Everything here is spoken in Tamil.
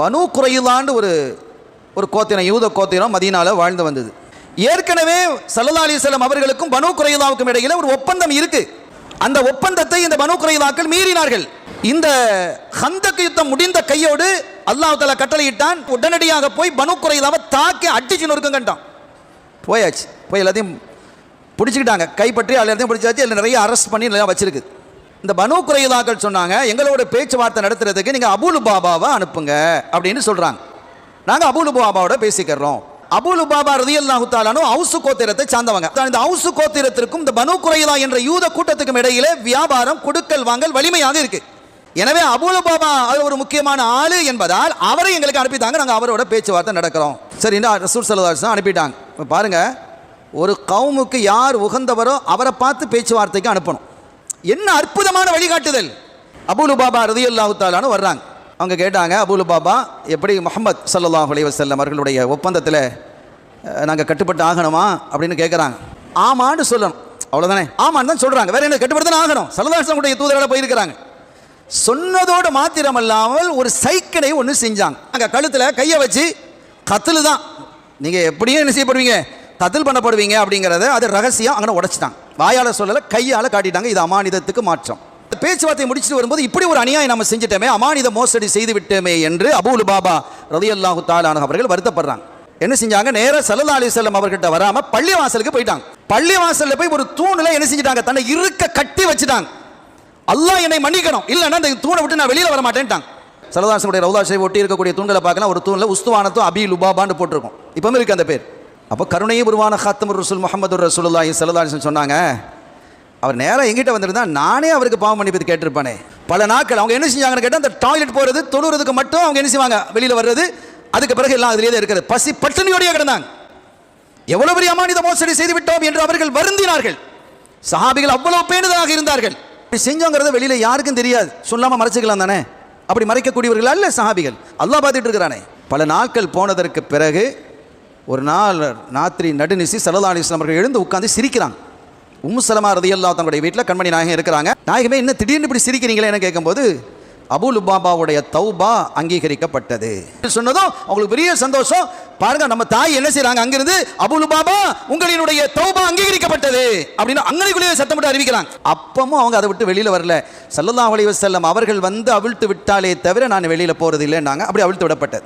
பனு குறையிலாண்டு ஒரு ஒரு கோத்திரம் யூத கோத்திரம் மதீனால வாழ்ந்து வந்தது. ஏற்கனவே சல்லா அலிஸ்லாம் அவர்களுக்கும் பனு குறையிலாவுக்கும் இடையில் ஒரு ஒப்பந்தம் இருக்கு. அந்த ஒப்பந்தத்தை இந்த பனு குறையிலாக்கள் மீறினார்கள். இந்த ஹந்தக் யுத்தம் முடிந்த கையோடு அல்லாஹ் தலா கட்டளையிட்டான் உடனடியாக போய் பனு குறையிலாவை தாக்கி அடிச்சு நொறுக்கம் கண்டான் போயாச்சு. போய் எல்லாத்தையும் பிடிச்சிக்கிட்டாங்க. கைப்பற்றி எல்லாத்தையும் பிடிச்சாச்சு. இல்லை நிறைய அரெஸ்ட் பண்ணி நல்லா வச்சிருக்குது இந்த பனு குறையிலாக்கள் சொன்னாங்க எங்களோட பேச்சுவார்த்தை நடத்துறதுக்கு நீங்கள் அபுலு பாபாவை அனுப்புங்க அப்படின்னு சொல்கிறாங்க நாங்கள் அபுலு பாபாவோட பேசிக்கிறோம். அபுலு பாபா ரதியல்லாஹு தாலானும் ஹவுசு கோத்திரத்தை சார்ந்தவங்க. தான் இந்த ஹவுசு கோத்திரத்திற்கும் இந்த பனு குறையிலா என்ற யூத கூட்டத்துக்கும் இடையிலே வியாபாரம் கொடுக்கல் வாங்கல் வலிமையாக இருக்கு. எனவே அபுலு பாபா அவர் ஒரு முக்கியமான ஆளு என்பதால் அவரை எங்களுக்கு அனுப்பித்தாங்க நாங்கள் அவரோட பேச்சுவார்த்தை நடக்கிறோம். சரி இந்த ரசூல் சல்லா அனுப்பிட்டாங்க. இப்போ பாருங்கள் ஒரு கவுமுக்கு யார் உகந்தவரோ அவரை பார்த்து பேச்சுவார்த்தைக்கு அனுப்பணும். என்ன அற்புதமான வழிகாட்டுதல்? அபுலு பாபா ரதி தாலான்னு வர்றாங்க. அவங்க கேட்டாங்க அபுலு பாபா எப்படி முகமது சல்லாஹ் அலைஹி வஸல்லம் அவர்களுடைய ஒப்பந்தத்தில் நாங்கள் கட்டுப்பட்டு ஆகணுமா? அப்படின்னு கேட்குறாங்க ஆமான்னு சொல்லணும். அவ்வளோதானே ஆமான்னு தான் சொல்கிறாங்க வேற என்ன கட்டுப்பட்டு தான் ஆகணும். சல்லதாசனுடைய தூதரோட போயிருக்கிறாங்க. சொன்னதோடு மாத்திரமல்லாமல் ஒரு சைக்கிளை ஒன்று செஞ்சாங்க. அங்கே கழுத்தில் கையை வச்சு கத்தில் தான். நீங்கள் எப்படியும் என்ன செய்யப்படுவீங்க? கத்தில் பண்ணப்படுவீங்க அப்படிங்கிறத அது ரகசியம். அங்கே உடச்சிட்டாங்க. வாயால் சொல்லலை கையால் காட்டிட்டாங்க. இது அமானிதத்துக்கு மாற்றம். இந்த பேச்சுவார்த்தை முடிச்சுட்டு வரும்போது இப்படி ஒரு அநியாயம் நம்ம செஞ்சிட்டோமே அமானித மோசடி செய்து விட்டோமே என்று அபூலு பாபா ரதியல்லாஹு தாலான அவர்கள் வருத்தப்படுறாங்க. என்ன செஞ்சாங்க? நேராக சல்லா அலிசல்லம் அவர்கிட்ட வராம பள்ளி வாசலுக்கு போயிட்டாங்க. பள்ளி வாசலில் போய் ஒரு தூணில் என்ன செஞ்சிட்டாங்க? தன்னை இருக்க கட்டி வச்சுட்டாங்க. அல்லாஹ் என்னை மன்னிக்கணும். இல்லைன்னா இந்த தூணை விட்டு நான் வெளியில் வர மாட்டேன்ட்டாங்க சரதாசனுடைய ரவுதாசை ஒட்டி இருக்கக்கூடிய தூண்களை பார்க்கலாம் ஒரு தூணில் உஸ்துவானத்தும் அபி லுபாபான்னு போட்டிருக்கும். இப்போவும் இருக்கு அந்த பேர். அப்போ கருணையை உருவான ஹாத்தமர் ரசூல் முகமது ரசூலுல்லாஹி சல்லதாசன் சொன்னாங்க அவர் நேராக எங்கிட்ட வந்திருந்தா நானே அவருக்கு பாவம் மன்னிப்பு கேட்டிருப்பானே. பல நாட்கள் அவங்க என்ன செஞ்சாங்கன்னு கேட்டால் அந்த டாய்லெட் போகிறது தொழுறதுக்கு மட்டும் அவங்க என்ன செய்வாங்க? வெளியில் வர்றது அதுக்கு பிறகு எல்லாம் அதிலே தான் இருக்கிறது. பசி பட்டினியோடையே கிடந்தாங்க. எவ்வளவு பெரிய அமானித மோசடி செய்து விட்டோம் என்று அவர்கள் வருந்தினார்கள். சஹாபிகள் அவ்வளவு பேணுதலாக இருந்தார்கள். இப்படி செஞ்சோங்கிறத வெளியில் யாருக்கும் தெரியாது. சொல்லாமல் மறைச்சிக்கலாம் தானே? அப்படி மறைக்கக்கூடியவர்கள் அல்ல சஹாபிகள். அல்லா பார்த்துட்டு இருக்கிறானே. பல நாட்கள் போனதற்கு பிறகு ஒரு நாள் ராத்திரி நடுநிசி சலதா அலிஸ்லாம் அவர்கள் எழுந்து உட்காந்து சிரிக்கிறாங்க. உம் சலமா ரதியல்லா தங்களுடைய வீட்டில் கண்மணி நாயகம் இருக்கிறாங்க. நாயகமே என்ன திடீர்னு இப்படி சிரிக்கிறீங்களே? என்ன கேட்கும்போது அபுலுபாபாவுடைய தௌபா அங்கீகரிக்கப்பட்டது. சொன்னதும் அவங்களுக்கு பெரிய சந்தோஷம். பாருங்க நம்ம தாய் என்ன செய்யறாங்க அங்கிருந்து அபு லுபாபா உங்களினுடைய தௌபா அங்கீகரிக்கப்பட்டது. அப்படின்னு அங்கனைக்குள்ளேயே சத்தம் போட்டு அறிவிக்கிறாங்க. அப்பமும் அவங்க அதை விட்டு வெளியில் வரல. சல்லல்லாஹு அலைவசல்லம் அவர்கள் வந்து அவிழ்த்து விட்டாலே தவிர நான் வெளியில் போறது இல்லைன்னாங்க அப்படி அவிழ்த்து விடப்பட்டது.